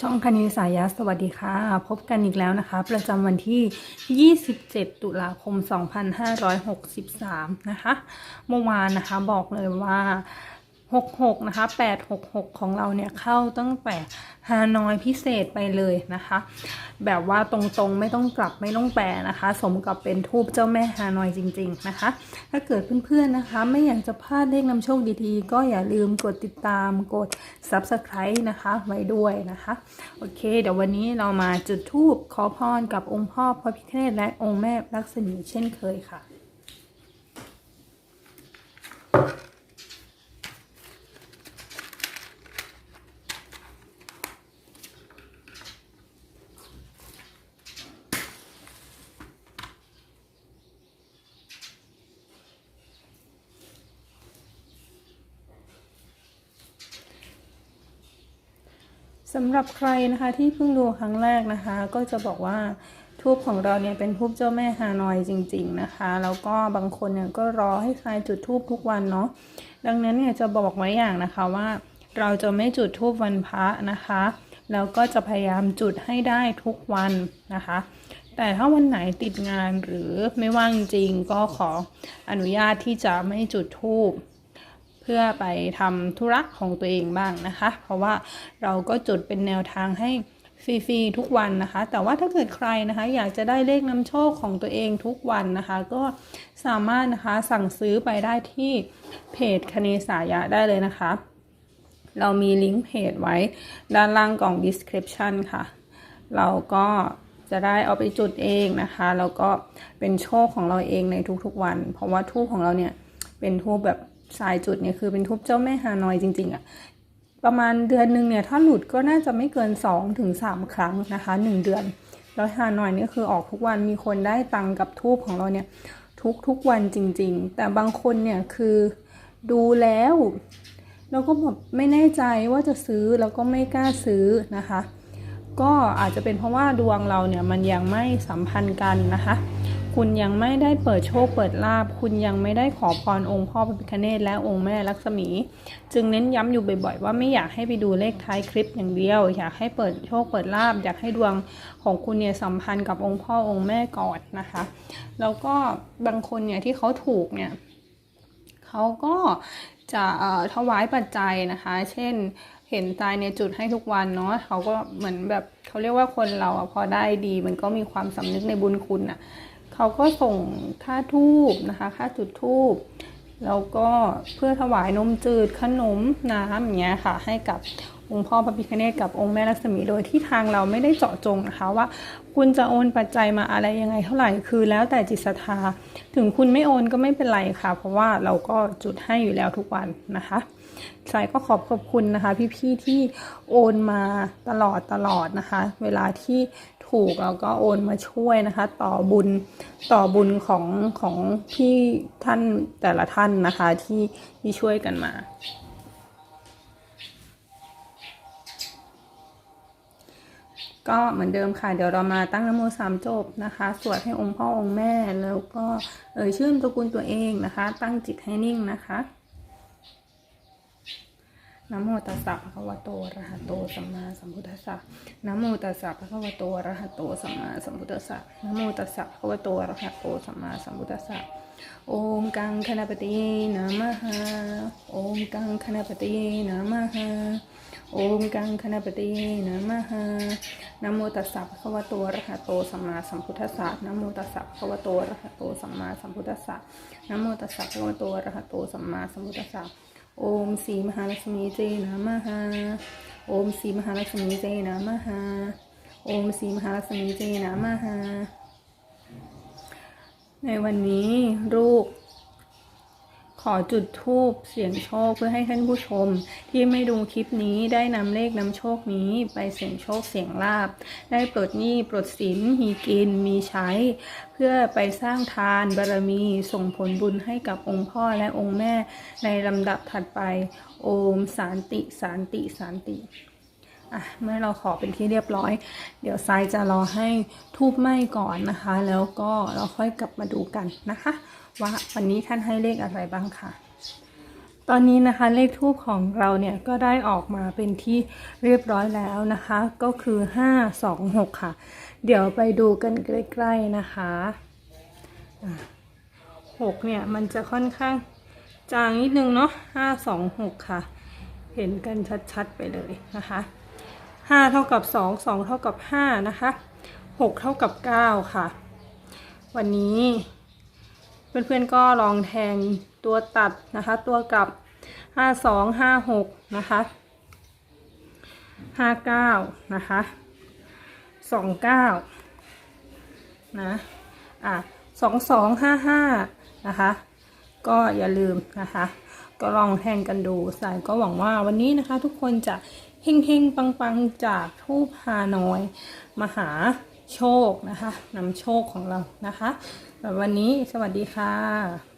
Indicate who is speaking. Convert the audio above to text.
Speaker 1: ช่องคณิสายะสวัสดีค่ะ พบกันอีกแล้วนะคะ ประจำวันที่ 27 ตุลาคม 2563 นะคะ เมื่อวานนะคะบอกเลยว่า 66 นะคะ 866 ของเราเนี่ยเข้าตั้งแต่ฮานอยพิเศษไปเลยนะคะ แบบว่าตรงๆไม่ต้องกลับไม่ต้องแปลนะคะ สมกับเป็นทูบเจ้าแม่ฮานอยจริง ๆนะคะ ถ้าเกิดเพื่อนๆนะคะ ไม่อยากจะพลาดเลขนำโชคดีๆ ก็อย่าลืมกดติดตามกด subscribe นะคะไว้ด้วยนะคะ โอเค เดี๋ยววันนี้เรามาจุดธูปขอพรกับองค์พ่อพระพิฆเนศและองค์แม่ลักษมีเช่นเคยค่ะ สำหรับใครนะคะที่เพิ่งดูครั้งแรกนะคะ ก็จะบอกว่าทูบของเราเนี่ยเป็นทูบเจ้าแม่ฮานอยจริง ๆนะคะ แล้วก็บางคนเนี่ยก็รอให้ใครจุดทูบทุกวันเนาะดังนั้นเนี่ยจะบอกไว้อย่างนะคะว่า เราจะไม่จุดทูบวันพระนะคะแล้วก็จะพยายามจุดให้ได้ทุกวันนะคะ แต่ถ้าวันไหนติดงานหรือไม่ว่างจริงก็ขออนุญาตที่จะไม่จุดทูบ เพื่อไปทำธุระของตัวเองบ้างนะคะ เพราะว่าเราก็จุดเป็นแนวทางให้ฟรีๆทุกวันนะคะ แต่ว่าถ้าเกิดใครนะคะ อยากจะได้เลขนำโชคของตัวเองทุกวันนะคะ ก็สามารถนะคะสั่งซื้อไปได้ที่เพจคเนสายะได้เลยนะคะ เรามีลิงก์เพจไว้ด้านล่างกล่อง description ค่ะ เราก็จะได้เอาไปจุดเองนะคะ แล้วก็เป็นโชคของเราเองในทุกๆวัน เพราะว่าทูบของเราเนี่ยเป็นทูบแบบ สายจุดเนี่ยคือเป็นทูบเจ้าแม่ฮานอยจริง ๆอะ่ะประมาณเดือนหนึ่งเนี่ยถ้าหลุดก็น่าจะไม่เกิน2ถึง3ครั้งนะคะ 1 เดือน แล้วฮานอยนี่คือออกทุกวันมีคนได้ตังค์กับทูบของเราเนี่ยทุกทุกวันจริง ๆ แต่บางคนเนี่ยคือดูแล้วเราก็แบบไม่แน่ใจว่าจะซื้อแล้วก็ไม่กล้าซื้อนะคะ ก็อาจจะเป็นเพราะว่าดวงเราเนี่ยมันยังไม่สัมพันธ์กันนะคะ คุณยังไม่ได้เปิดโชคเปิดลาบ คุณยังไม่ได้ขอพรองค์พ่อพระพิฆเนศและองค์แม่ลักษมี จึงเน้นย้ำอยู่บ่อยๆ ว่าไม่อยากให้ไปดูเลขท้ายคลิปอย่างเดียว อยากให้เปิดโชคเปิดลาบ อยากให้ดวงของคุณเนี่ยสัมพันธ์กับองค์พ่อองค์แม่ก่อนนะคะ แล้วก็บางคนเนี่ยที่เขาถูกเนี่ยเขาก็จะถวายปัจจัยนะคะ เช่นเห็นตายเนี่ยจุดให้ทุกวันเนาะเขาก็เหมือนแบบเขาเรียกว่าคนเราอะพอได้ดี มันก็มีความสำนึกในบุญคุณอะ เขาก็ส่งค่าทูบนะคะ ค่าจุดทูบแล้วก็เพื่อถวายนมจืดขนมน้ำอย่างเงี้ยค่ะ ให้กับองค์พ่อพระพิฆเนศกับองค์แม่ลักษมีโดยที่ทางเราไม่ได้เจาะจงนะคะว่า คุณจะโอนปัจจัยมาอะไรยังไงเท่าไหร่คือแล้วแต่จิตศรัทธา ถึงคุณไม่โอนก็ไม่เป็นไรค่ะ เพราะว่าเราก็จุดให้อยู่แล้วทุกวันนะคะ สายก็ขอบขอบคุณนะคะ พี่ๆที่โอนมาตลอดตลอดนะคะ เวลาที่ถูกเราก็โอนมาช่วยนะคะ ต่อบุญต่อบุญของของพี่ท่านแต่ละท่านนะคะที่ที่ช่วยกันมาก็เหมือนเดิมค่ะ เดี๋ยวเรามาตั้งนโมสามจบนะคะ สวดให้องค์พ่อองค์แม่แล้วก็เอ่ยชื่อตระกูลตัวเองนะคะ ตั้งจิตให้นิ่งนะคะ นะโมตัสสะภะคะวะโตอะระหะโตสัมมาสัมพุทธัสสะนะโมตัสสะภะคะวะโตอะระหะโตสัมมาสัมพุทธัสสะนะโมตัสสะภะคะวะโตอะระหะโตสัมมาสัมพุทธัสสะโอมกังคณปฏินะมหาโอมกังคณปฏินะมหาโอมกังคณปฏินะมหานะโมตัสสะภะคะวะโตอะระหะโตสัมมาสัมพุทธัสสะนะโมตัสสะภะคะวะโตอะระหะโตสัมมาสัมพุทธัสสะนะโมตัสสะภะคะวะโตอะระหะโตสัมมาสัมพุทธัสสะ โอมสีมหาลักษมีเจนะมหาโอมสีมหาลักษมีเจนะมหาโอมสีมหาลักษมีเจนะมหาในวันนี้ลูก ขอจุดทูบเสียงโชคเพื่อให้ท่านผู้ชม ที่ไม่ดูคลิปนี้ได้นำเลขนำโชคนี้ไปเสี่ยงโชคเสี่ยงลาบ ได้ปลดหนี้ปลดสินมีกินมีใช้ เพื่อไปสร้างทานบารมีส่งผลบุญให้กับองค์พ่อและองค์แม่ในลำดับถัดไป โอมสานติสานติสานติ อะเมื่อเราขอเป็นที่เรียบร้อย เดี๋ยวทรายจะรอให้ทูบไหม้ก่อนนะคะ แล้วก็เราค่อยกลับมาดูกันนะคะ ว่าวันนี้ท่านให้เลขอะไรบ้างค่ะ ตอนนี้นะคะเลขทูปของเราเนี่ยก็ได้ออกมาเป็นที่เรียบร้อยแล้วนะคะ ก็คือ 526 ค่ะ เดี๋ยวไปดูกันใกล้ๆนะคะอะ6เนี่ยมันจะค่อนข้างจางนิดนึงเนาะ526 ค่ะ เห็นกันชัดๆไปเลยนะคะ 5 เท่ากับ 2 2 เท่ากับ 5 นะคะ 6 เท่ากับ 9 ค่ะ วันนี้ เพื่อนๆก็ลองแทงตัวตัดนะคะ ตัวกับ 5 2 5 6 นะคะ 5 9 นะคะ 2 9 นะ อะ 2 2 5 5 นะคะ ก็อย่าลืมนะคะ ก็ลองแทงกันดูสายก็หวังว่าวันนี้นะคะ ทุกคนจะเฮงๆ ปังๆ จากทูพานอยมาหาโชคนะคะนำโชคของเรานะคะแบบวันนี้สวัสดีค่ะ